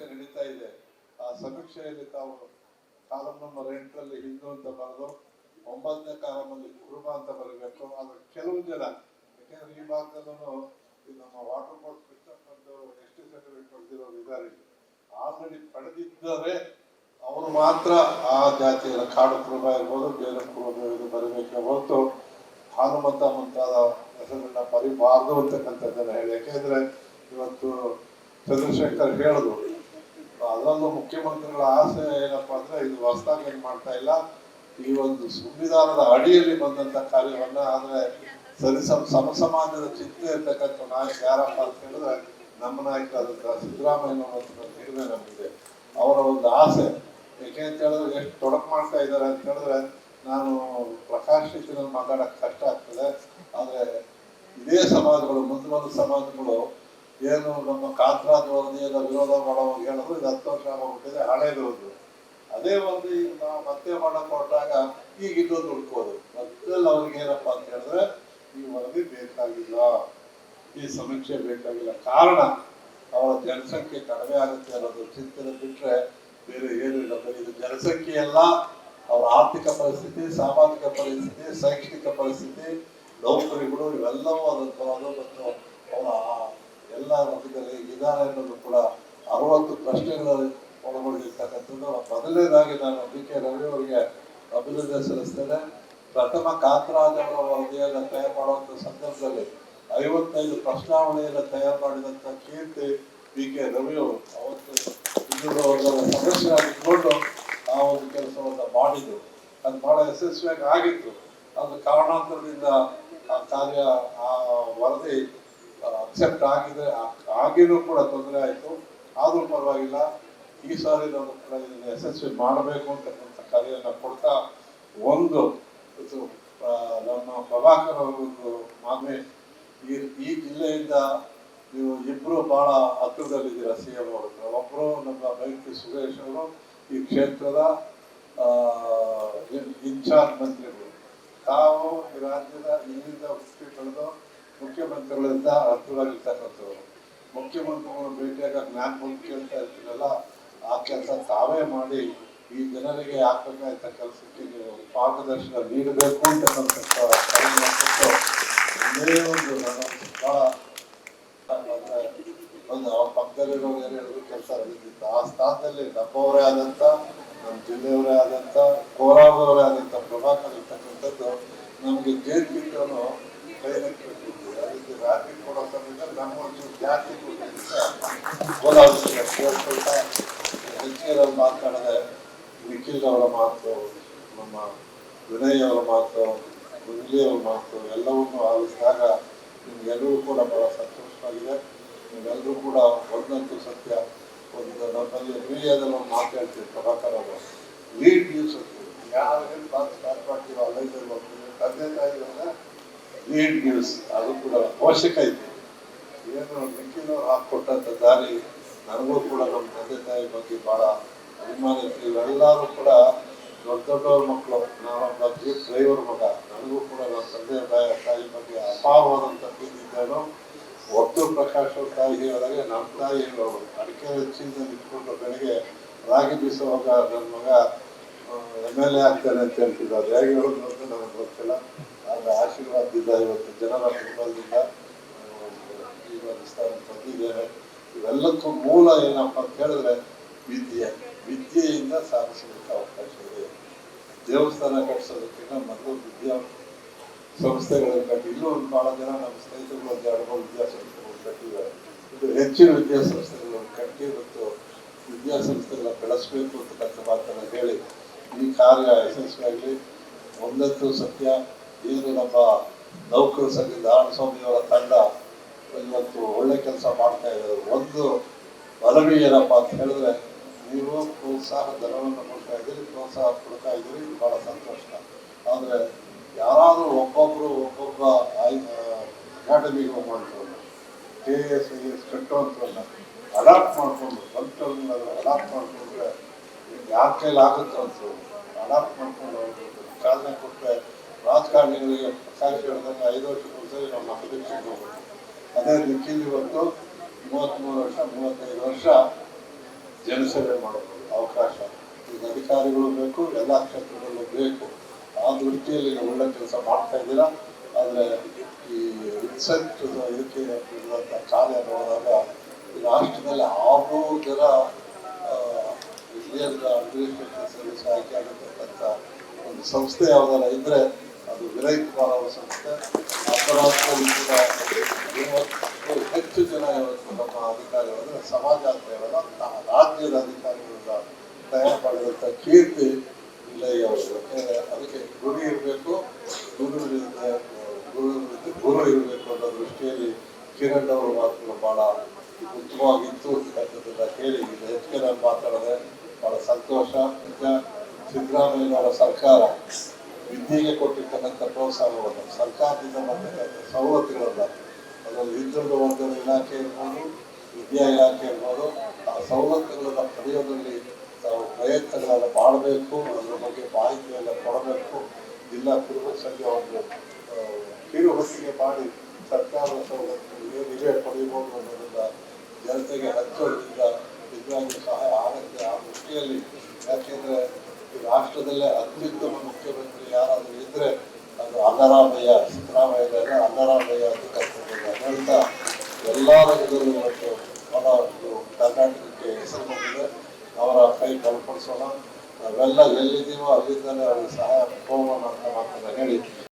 ಸಮೀಕ್ಷೆ ನಡೀತಾ ಇದೆ. ಆ ಸಮೀಕ್ಷೆಯಲ್ಲಿ ತಾವು ಕಾಲಂ ನಂಬರ್ ಎಂಟರಲ್ಲಿ ಹಿಂದೂ ಅಂತ ಬರೆದು ಒಂಬತ್ತನೇ ಕಾಲಮಲ್ಲಿ ಕುರುಬ ಅಂತ ಬರಬೇಕು. ಆದ್ರೆ ಕೆಲವು ಜನ, ಯಾಕೆಂದ್ರೆ ಈ ಭಾಗದಲ್ಲೂ ನಮ್ಮ ವಾಟರ್ ಬೋರ್ಡ್ ಸಿಸ್ಟಮ್ ಎಸ್ ಎಷ್ಟು ಸರ್ಟಿಫಿಕೇಟ್ ಪಡೆದಿರೋರು ಇದ್ದಾರೆ ಆಲ್ರೆಡಿ ಪಡೆದಿದ್ದರೆ ಅವರು ಮಾತ್ರ ಆ ಜಾತಿಯ ಕಾಡು ಕುರುಬ ಇರ್ಬೋದು, ಬೇರೆ ಕುರುಬ ಬರಬೇಕೆ ಹೊರತು ಭಾನುಮತ ಮುಂತಾದ ಹೆಸರನ್ನ ಬರಿಬಾರ್ದು ಅಂತಕ್ಕಂಥದ್ದನ್ನ ಹೇಳಿ. ಯಾಕೆಂದ್ರೆ ಇವತ್ತು ಚಂದ್ರಶೇಖರ್ ಹೇಳಿದ್ರು ಅದರಲ್ಲೂ ಮುಖ್ಯಮಂತ್ರಿಗಳ ಆಸೆ ಏನಪ್ಪಾ ಅಂದ್ರೆ ಇದು ಹೊಸದಾಗಿ ಏನ್ ಮಾಡ್ತಾ ಇಲ್ಲ. ಈ ಒಂದು ಸಂವಿಧಾನದ ಅಡಿಯಲ್ಲಿ ಬಂದಂತ ಕಾರ್ಯವನ್ನ ಆದ್ರೆ ಸರಿ ಸಮ ಸಮ ಸಮಾಜದ ಚಿಂತೆ ಇರ್ತಕ್ಕಂಥ ನಾಯಕ ಯಾರಪ್ಪ ಅಂತ ಹೇಳಿದ್ರೆ ನಮ್ಮ ನಾಯಕರಾದಂತಹ ಸಿದ್ದರಾಮಯ್ಯ ಹಿರಿಮೆ ನಮಗಿದೆ ಅವರ ಒಂದು ಆಸೆ. ಯಾಕೆ ಅಂತ ಹೇಳಿದ್ರೆ ಎಷ್ಟು ತೊಡಕು ಮಾಡ್ತಾ ಇದ್ದಾರೆ ಅಂತ ಹೇಳಿದ್ರೆ ನಾನು ಪ್ರಕಾಶ್ ಮಾತಾಡಕ್ ಕಷ್ಟ ಆಗ್ತದೆ. ಆದ್ರೆ ಇದೇ ಸಮಾಜಗಳು, ಮುಂದೆ ಬಂದ ಸಮಾಜಗಳು ಏನು ನಮ್ಮ ಕಾಂತರಾಜ್ ವರದಿಯನ್ನ ವಿರೋಧ ಮಾಡೋವಾಗ ಹೇಳಿದ್ರು ಇದು ಹತ್ತು ವರ್ಷ ಆಗೋಗ್ಬಿಟ್ಟಿದೆ ಹಳೇದಿರೋದು ಅದೇ ಒಂದು ಈಗ ನಾವು ಮತ್ತೆ ಮಾಡಕ್ಕೆ ಹೊರಟಾಗ ಈಗ ಇದೊಂದು ಹುಡ್ಕೋದು. ಮೊದಲು ಅವ್ರಿಗೆ ಏನಪ್ಪ ಅಂತ ಹೇಳಿದ್ರೆ, ಈ ವರದಿ ಬೇಕಾಗಿಲ್ಲ. ಈ ಸಮೀಕ್ಷೆ ಬೇಕಾಗಿಲ್ಲ. ಕಾರಣ, ಅವರ ಜನಸಂಖ್ಯೆ ಕಡಿಮೆ ಆಗುತ್ತೆ ಅನ್ನೋದು ಚಿಂತನೆ ಬಿಟ್ಟರೆ ಬೇರೆ ಏನು ಇಲ್ಲ. ಬರೀ ಇದು ಜನಸಂಖ್ಯೆ ಅಲ್ಲ, ಅವರ ಆರ್ಥಿಕ ಪರಿಸ್ಥಿತಿ, ಸಾಮಾಜಿಕ ಪರಿಸ್ಥಿತಿ, ಶೈಕ್ಷಣಿಕ ಪರಿಸ್ಥಿತಿ, ನೌಕರಿಗಳು ಇವೆಲ್ಲವೂ ಅದನ್ನು ಅದು ಮತ್ತು ಅವರ ಎಲ್ಲ ಮಧ್ಯದಲ್ಲಿ ಇದ್ದಾರೆ ಎನ್ನುವುದು ಕೂಡ ಅರವತ್ತು ಪ್ರಶ್ನೆಗಳಲ್ಲಿ ಒಳಗೊಂಡಿರ್ತಕ್ಕಂಥದ್ದು. ಮೊದಲನೇದಾಗಿ ನಾನು ಡಿ ಕೆ ರವಿ ಅವರಿಗೆ ಅಭಿನಂದನೆ ಸಲ್ಲಿಸ್ತೇನೆ. ಪ್ರಥಮ ಕಾಂತರಾಜ್ ವರದಿಯನ್ನು ತಯಾರು ಮಾಡುವಂಥ ಸಂದರ್ಭದಲ್ಲಿ ಐವತ್ತೈದು ಪ್ರಶ್ನಾವಳಿಯನ್ನು ತಯಾರು ಮಾಡಿದಂಥ ಕೀರ್ತಿ ಬಿ ಕೆ ರವಿ ಅವರು ಅವತ್ತು ಸದಸ್ಯರಾಗಿದ್ಕೊಂಡು ಆ ಒಂದು ಕೆಲಸವನ್ನು ಮಾಡಿದ್ರು ಅದು ಬಹಳ ಯಶಸ್ವಿಯಾಗಿ ಆಗಿತ್ತು. ಅದು ಕಾರಣಾಂತರದಿಂದ ಆ ಕಾರ್ಯ, ಆ ವರದಿ ಅಕ್ಸೆಪ್ಟ್ ಆಗಿದೆ. ಆಗೇನೂ ಕೂಡ ತೊಂದರೆ ಆಯಿತು. ಆದರೂ ಪರವಾಗಿಲ್ಲ. ಈ ಸಾರಿ ನಾವು ಕೂಡ ಯಶಸ್ವಿ ಮಾಡಬೇಕು ಅಂತಕ್ಕಂಥ ಕಾರ್ಯನ ಕೊಡ್ತಾ ಒಂದು ನಮ್ಮ ಪ್ರಭಾಕರ್ ಅವರೊಂದು ಮಾನ್ಯ ಈ ಈ ಜಿಲ್ಲೆಯಿಂದ ನೀವು ಇಬ್ರು ಭಾಳ ಹತ್ತಿರದಲ್ಲಿದ್ದೀರಾ, ಸಿ ಎಂ ಅವರು ಒಬ್ರು ನಮ್ಮ ಬೈಕಿ ಸುರೇಶ್ ಅವರು ಈ ಕ್ಷೇತ್ರದ ಇನ್ಚಾರ್ಜ್ ಮಂತ್ರಿಗಳು. ತಾವು ಈ ರಾಜ್ಯದ ಇಲ್ಲಿಂದ ವೃತ್ತಿ ಪಡೆದು ಮುಖ್ಯಮಂತ್ರಿಗಳಿಂದ ಅರ್ಥವಾಗಿರ್ತಕ್ಕಂಥವ್ರು ಮುಖ್ಯಮಂತ್ರಿಗಳು ಭೇಟಿಯಾಗ ಜ್ಞಾನ ಕೇಳ್ತಾ ಇರ್ತೀರಲ್ಲ ಆ ಕೆಲಸ ತಾವೇ ಮಾಡಿ ಈ ಜನರಿಗೆ ಆಗ್ಬೇಕಾದ ಕೆಲಸಕ್ಕೆ ನೀವು ಮಾರ್ಗದರ್ಶನ ನೀಡಬೇಕು ಅಂತಕ್ಕಂಥ ಕರೆಯನ್ನ ಕೊಟ್ಟು ಒಂದೇ ಒಂದು ಪಕ್ಕದಲ್ಲಿರೋರು ಕೆಲಸ ನಡೀತಿತ್ತು ಆ ಸ್ಥಾನದಲ್ಲಿ ನಮ್ಮವರೇ ಆದಂತ, ನಮ್ಮ ಜಿಲ್ಲೆಯವರೇ ಆದಂತ, ಕೋಲಾರದವರೇ ಆದಂತ ಪ್ರಭಾಕರ್ ಇರ್ತಕ್ಕಂಥದ್ದು ನಮ್ಗೆ ಕಿಟ್ಟನು ಕೊಟ್ಟಿದ್ದ ಕೋಲಾರ ಜಿಲ್ಲೆ ಕೇಳ್ಕೊಳ್ತಾ ಮಾತಾಡದೆ ನಿಖಿಲ್ ಅವರ ಮಾತು ನಮ್ಮ ವಿನಯ್ ಅವರ ಮಾತು ಮುರಳಿ ಅವರ ಮಾತು ಎಲ್ಲವನ್ನೂ ಆಲಿಸಿದಾಗ ನಿಮ್ಗೆಲ್ಲರೂ ಕೂಡ ಬಹಳ ಸಂತೋಷವಾಗಿದೆ ನೀವೆಲ್ಲರೂ ಕೂಡ ಒಂದಂತೂ ಸತ್ಯ ಒಂದು ನಮ್ಮಲ್ಲಿ ಮೀಡಿಯಾದಲ್ಲಿ ಒಂದು ಮಾತಾಡ್ತೀವಿ ಪ್ರಭಾಕರ್ ಅವರು ಲೀಡ್ ನ್ಯೂಸ್ ಏನು ಮಾತು ಸ್ಟಾರ್ಟ್ ಮಾಡ್ತೀರೋ ಅಲ್ಲೈದಲ್ಲಿ ಹೋಗ್ತೀವಿ ತಂದೆ ತಾಯಿಗಳನ್ನ ಲೀಡ್ ನ್ಯೂಸ್ ಅದು ಕೂಡ ಅವಶ್ಯಕ ಇದೆ ಏನು ನಿಖಿಲ್ ಅವರು ಹಾಕ್ಕೊಟ್ಟಂಥ ದಾರಿ ನನಗೂ ಕೂಡ ನಮ್ಮ ತಂದೆ ತಾಯಿ ಬಗ್ಗೆ ಬಹಳ ಅಭಿಮಾನ ಇತ್ತು. ಇವರೆಲ್ಲರೂ ಕೂಡ ದೊಡ್ಡ ದೊಡ್ಡವ್ರ ಮಕ್ಕಳು. ನಾನೊಬ್ಬ ಜೀಪ್ ಡ್ರೈವರ್ ಮಗ. ನನಗೂ ಕೂಡ ನಮ್ಮ ತಂದೆ ತಾಯಿ ತಾಯಿ ಬಗ್ಗೆ ಅಪಾರವಾದಂಥ ಪ್ರೀತಿದ್ದೇನು ಒಟ್ಟು ಪ್ರಕಾಶ್ ಅವ್ರ ತಾಯಿ ಹೇಳಿದಾಗ ನಮ್ಮ ತಾಯಿ ಹೇಳೋರು ಅಡಿಕೆ ಹೆಚ್ಚಿಂದ ನಿಂತ್ಕೊಂಡು ಬೆಳಗ್ಗೆ ರಾಗಿ ಬೀಸುವಾಗ ನನ್ನ ಮಗ ಎಂ ಎಲ್ ಎ ಆಗ್ತಾನೆ ಅಂತ ಹೇಳ್ತಿದ್ದ ಅದು ಹೇಗೆ ಹೇಳೋದು ಅಂತ ನನಗೆ ಗೊತ್ತಿಲ್ಲ. ಆದರೆ ಆಶೀರ್ವಾದದಿಂದ ಇವತ್ತು. ಜನರ ಕುಟುಂಬದಿಂದ ಈ ಸ್ಥಾನ ಬಂದಿದ್ದೇನೆ ಇವೆಲ್ಲಕ್ಕೂ ಮೂಲ ಏನಪ್ಪ ಅಂತ ಹೇಳಿದ್ರೆ ವಿದ್ಯೆ. ವಿದ್ಯೆಯಿಂದ ಸಾಧಿಸಲಿಕ್ಕೆ ಅವಕಾಶ ಇದೆ. ದೇವಸ್ಥಾನ ಕಟ್ಟಿಸೋದಕ್ಕಿಂತ ಮೊದಲು ವಿದ್ಯಾ ಸಂಸ್ಥೆಗಳನ್ನು ಕಟ್ಟಿ, ಇಲ್ಲೂ ಒಂದು ಭಾಳ ಜನ ನಮ್ಮ ಸ್ನೇಹಿತರು ಒಂದು ಎರಡು ಮೂರು ವಿದ್ಯಾಸಂಸ್ಥೆಗಳು ಕಟ್ಟಿದ್ದಾರೆ. ಇದು ಹೆಚ್ಚಿನ ವಿದ್ಯಾಸಂಸ್ಥೆಗಳನ್ನು ಕಟ್ಟಿ ಮತ್ತು ವಿದ್ಯಾಸಂಸ್ಥೆಗಳನ್ನ ಬೆಳೆಸಬೇಕು ಅಂತಕ್ಕಂಥ ಮಾತನ್ನು ಹೇಳಿ, ಈ ಕಾರ್ಯ ಯಶಸ್ವಿಯಾಗಲಿ ಒಂದಂತೂ ಸತ್ಯ. ಏನು ನಮ್ಮ ನೌಕರ ಸಂಘದ ಆಳಸ್ವಾಮಿಯವರ ತಂಡ ಇವತ್ತು ಒಳ್ಳೆ ಕೆಲಸ ಮಾಡ್ತಾ ಇದ್ದಾರೆ. ಒಂದು ಮನವಿ ಏನಪ್ಪ ಅಂತ ಹೇಳಿದ್ರೆ ನೀವು ಪ್ರೋತ್ಸಾಹ ಧನವನ್ನು ಕೊಡ್ತಾ ಇದ್ದೀರಿ, ಪ್ರೋತ್ಸಾಹ ಕೊಡ್ತಾ ಇದ್ದೀರಿ, ಇದು ಬಹಳ ಸಂತೋಷ. ಆದರೆ ಯಾರಾದರೂ ಒಬ್ಬೊಬ್ಬರು ಒಬ್ಬೊಬ್ಬ ಅಕಾಡೆಮಿಗೆ ಹೋಗ್ಕೊಂಡು ಕೆ ಎಸ್ ಐ ಎಸ್ ಕಟ್ಟುವಂಥವನ್ನ ಅಡಾಪ್ಟ್ ಮಾಡಿಕೊಂಡು ಸ್ವಂತವನ್ನ ಅಡಾಪ್ಟ್ ಮಾಡಿಕೊಂಡ್ರೆ ಯಾರ ಕೈಲಿ ಆಗುತ್ತೆ ಅಂತ ಅಡಾಪ್ಟ್ ಮಾಡ್ಕೊಂಡು ಚಾಲನೆ ಕೊಟ್ಟರೆ ರಾಜಕಾರಣಿಗಳಿಗೆ ಪ್ರಕಾಶ್ ಹೇಳಿದಂಗೆ ಐದು ವರ್ಷಕ್ಕೊಂದ್ಸರಿ ನಮ್ಮ ಅಧ್ಯಕ್ಷರಿಗೆ ಹೋಗ್ಬೇಕು. ಅದೇ ರೀತಿಯಲ್ಲಿ ಇವತ್ತು ಮೂವತ್ತ್ಮೂರು ವರ್ಷ, ಮೂವತ್ತೈದು ವರ್ಷ ಜನಸೇವೆ ಮಾಡಬಹುದು ಅವಕಾಶ. ಈಗ ಅಧಿಕಾರಿಗಳು ಬೇಕು, ಎಲ್ಲ ಕ್ಷೇತ್ರಗಳಲ್ಲೂ ಬೇಕು. ಆ ದೃಷ್ಟಿಯಲ್ಲಿ ನೀವು ಒಳ್ಳೆ ಕೆಲಸ ಮಾಡ್ತಾ ಇದ್ದೀರಾ? ಆದರೆ ಈ ಇನ್ಸೆಂಟ್ ಇದಕ್ಕೆ ಇರುವಂಥ ಕಾರ್ಯ ನೋಡಿದಾಗ ಈ ರಾಷ್ಟ್ರದಲ್ಲಿ ಆರು ಜನ ಇಂಡಿಯನ್ ಅಡ್ಮಿನಿಸ್ಟ್ರೇಷನ್ ಸರ್ವಿಸ್ ಆಯ್ಕೆ ಆಗಿರ್ತಕ್ಕಂಥ ಒಂದು ಸಂಸ್ಥೆ ಯಾವ್ದಾರ ಇದ್ದರೆ ಅದು ವಿನಯ್ ಕುಮಾರ್ ಅವರ ಸಂಸ್ಥೆ. ಅಪರಾಧ ಹೆಚ್ಚು ಜನ ನಮ್ಮ ಅಧಿಕಾರಿಗಳು ಸಮಾಜ ಅಂತ ಹೇಳಲ್ಲ ತಾ- ರಾಜ್ಯದ ಅಧಿಕಾರಿಗಳಿಂದ ತಯಾರು ಮಾಡಿದಂಥ ಕೀರ್ತಿ ವಿನಯ್ ಅವರು ಅದಕ್ಕೆ ಗುರಿ ಇರಬೇಕು ಗುರು ಗುರುವಿನಿಂದ ಗುರು ಇರಬೇಕು ಅನ್ನೋ ದೃಷ್ಟಿಯಲ್ಲಿ ಕಿರಣ್ ಅವರು ಮಾತುಗಳು ಬಹಳ ಉತ್ತಮವಾಗಿತ್ತು ಅಂತಕ್ಕಂಥದ್ದನ್ನ ಕೇಳಿ ಹೆಚ್ಚಿಗೆ ನಾನು ಮಾತಾಡದೆ ಬಹಳ ಸಂತೋಷ ಈಗ ಸಿದ್ದರಾಮಯ್ಯ ಅವರ ಸರ್ಕಾರ ವಿದ್ಯೆಗೆ ಕೊಟ್ಟಿರ್ತಕ್ಕಂಥ ಪ್ರೋತ್ಸಾಹವನ್ನು ಸರ್ಕಾರದಿಂದ ಬರ್ತಕ್ಕಂಥ ಸವಲತ್ತುಗಳನ್ನ ಅದರಲ್ಲಿ ಹಿಂದುಳಿದ ವರ್ಗದ ಇಲಾಖೆ ಇರ್ಬೋದು, ವಿದ್ಯಾ ಇಲಾಖೆ ಇರ್ಬೋದು, ಆ ಸವಲತ್ತುಗಳನ್ನ ಪಡೆಯೋದ್ರಲ್ಲಿ ತಾವು ಪ್ರಯತ್ನಗಳನ್ನು ಮಾಡಬೇಕು, ಅದರ ಬಗ್ಗೆ ಮಾಹಿತಿಯನ್ನ ಕೊಡಬೇಕು, ಜಿಲ್ಲಾ ಕುಟುಂಬ ಸಂಘ ಒಂದು ಕೀರು ಹೊತ್ತಿಗೆ ಮಾಡಿ ಸರ್ಕಾರದ ಸವಲತ್ತುಗಳು ಏನಿವೆ ಪಡೆಯಬಹುದು ಅನ್ನೋದನ್ನ ಜನತೆಗೆ ಹಚ್ಚೋದ್ರಿಂದ ನಿಜವಾಗಿ ಸಹಾಯ ಆಗುತ್ತೆ. ಆ ದೃಷ್ಟಿಯಲ್ಲಿ ಯಾಕೆಂದರೆ ಈ ರಾಷ್ಟ್ರದಲ್ಲೇ ಅತ್ಯುತ್ತಮ ಮುಖ್ಯಮಂತ್ರಿ ಯಾರಾದರೂ ಇದ್ದರೆ ಅದು ಅನ್ನರಾಮಯ್ಯ ಸಿದ್ದರಾಮಯ್ಯ ಅನ್ನರಾಮಯ್ಯ ಅಂತಕ್ಕಂಥದ್ದನ್ನ ಹೇಳ್ತಾ ಎಲ್ಲ ರಂಗದಲ್ಲೂ ಇವತ್ತು ಬಹಳಷ್ಟು ಕರ್ನಾಟಕಕ್ಕೆ ಹೆಸರು ಬಂದಿದೆ. ಅವರ ಕೈ ಬಲಪಡಿಸೋಣ ನಾವೆಲ್ಲ ಎಲ್ಲಿದ್ದೀವೋ ಅಲ್ಲಿಂದಲೇ ಅವ್ರಿಗೆ ಸಹಾಯ, ಹೋಗೋಣ ಅಂತ ಮಾತನ್ನ ಹೇಳಿ.